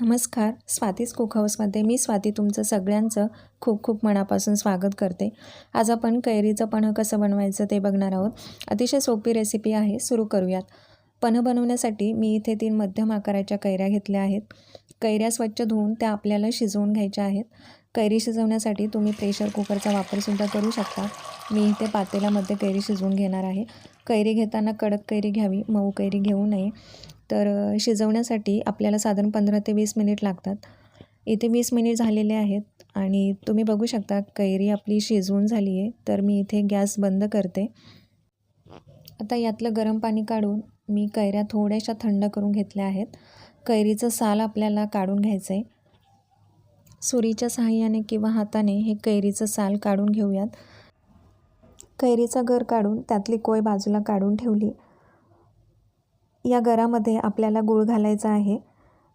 नमस्कार स्वातीच कुक हाऊसमध्ये मी स्वाती तुमचं सगळ्यांचं खूप खूप मनापासून स्वागत करते. आज आपण कैरीचं पन्हं कसं बनवायचं ते बघणार आहोत. अतिशय सोपी रेसिपी आहे सुरू करूयात. पन्ह बनवण्यासाठी मी इथे तीन मध्यम आकाराच्या कैऱ्या घेतल्या आहेत. कैऱ्या स्वच्छ धुवून त्या आपल्याला शिजवून घ्यायच्या आहेत. कैरी शिजवण्यासाठी तुम्ही प्रेशर कुकरचा वापरसुद्धा करू शकता. मी इथे पातेल्यामध्ये कैरी शिजवून घेणार आहे. कैरी घेताना कडक कैरी घ्यावी मऊ कैरी घेऊ नये. तर शिजवण्यासाठी आपल्याला साधारण पंधरा ते वीस मिनिट लागतात. इथे वीस मिनिट झालेले आहेत आणि तुम्ही बघू शकता कैरी आपली शिजवून झाली आहे तर मी इथे गॅस बंद करते. आता यातलं गरम पाणी काढून मी कैऱ्या थोड्याशा थंड करून घेतल्या आहेत. कैरीचं साल आपल्याला काढून घ्यायचं आहे सुरीच्या सहाय्याने किंवा हाताने हे कैरीचं साल काढून घेऊयात. कैरीचा गर काढून त्यातली कोय बाजूला काढून ठेवली. या गरामध्ये आपल्याला गूळ घालायचा आहे.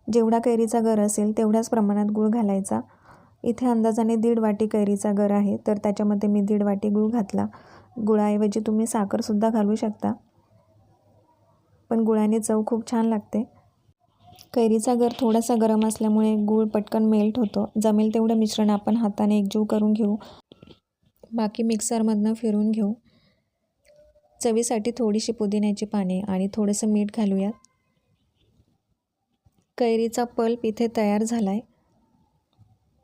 जेवढा कैरीचा गर असेल तेवढ्याच प्रमाणात गूळ घालायचा. इथे अंदाजाने दीड वाटी कैरीचा गर आहे तर त्याच्यामध्ये मी दीड वाटी गूळ घातला. गुळाऐवजी तुम्ही साखरसुद्धा घालू शकता. पण गुळाने चव खूप छान लागते. कैरीचा गर थोडासा गरम असल्यामुळे गूळ पटकन मेल्ट होतो. जमेल तेवढं मिश्रण आपण हाताने एकजीव करून घेऊ. बाकी मिक्सरमधनं फिरून घेऊ. चवीसाठी थोडीशी पुदिन्याची पाने आणि थोडंसं मीठ घालूयात. कैरीचा पल्प इथे तयार झाला आहे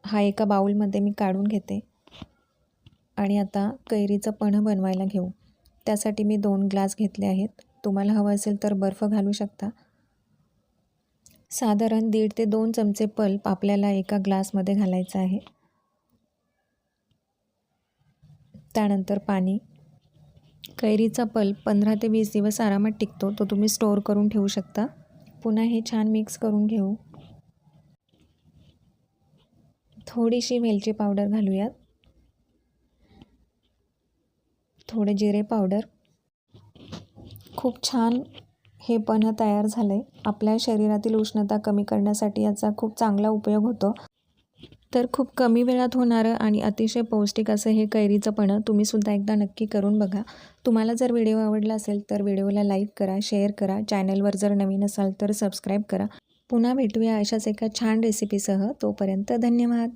हा एका बाऊलमध्ये मी काढून घेते. आणि आता कैरीचं पन्हं बनवायला घेऊ. त्यासाठी मी दोन ग्लास घेतले आहेत. तुम्हाला हवं असेल तर बर्फ घालू शकता. साधारण दीड ते दोन चमचे पल्प आपल्याला एका ग्लासमध्ये घालायचं आहे. त्यानंतर पाणी. कैरीचा पल्प पंधरा ते वीस दिवस आरामात टिकतो तो तुम्ही स्टोअर करून ठेवू शकता. पुन्हा हे छान मिक्स करून घेऊ. थोडीशी वेलची पावडर घालूयात. थोडे जिरे पावडर खूप छान हे पन्ह तयार झालं आहे आपल्या शरीरातील उष्णता कमी करण्यासाठी याचा खूप चांगला उपयोग होतो. तर खूप कमी वेळात होणारं आणि अतिशय पौष्टिक असं हे कैरीचं पण तुम्हीसुद्धा एकदा नक्की करून बघा. तुम्हाला जर व्हिडिओ आवडला असेल तर व्हिडिओला लाईक करा शेअर करा चॅनलवर जर नवीन असाल तर सबस्क्राईब करा. पुन्हा भेटूया अशाच एका छान रेसिपीसह तोपर्यंत धन्यवाद.